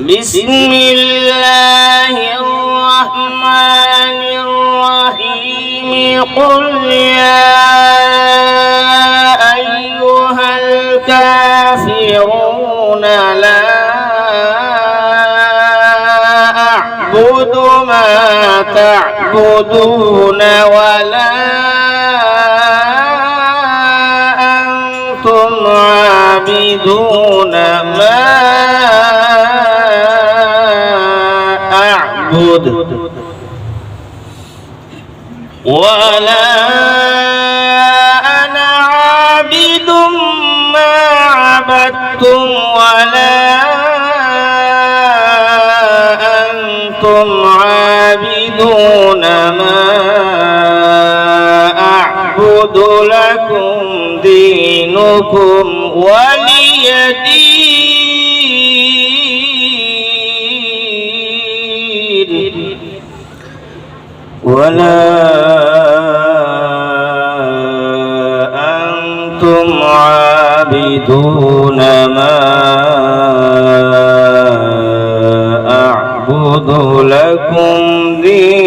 بسم الله الرحمن الرحيم. قل يا أيها الكافرون لا أعبد ما تعبدون ولا أنتم عابدون ما أعبد ولا أنا عابد ما عبدتم ولا أنتم عابدون ما أعبد لكم دينكم ولي دين ولا أنتم عابدون ما أعبد لكم دين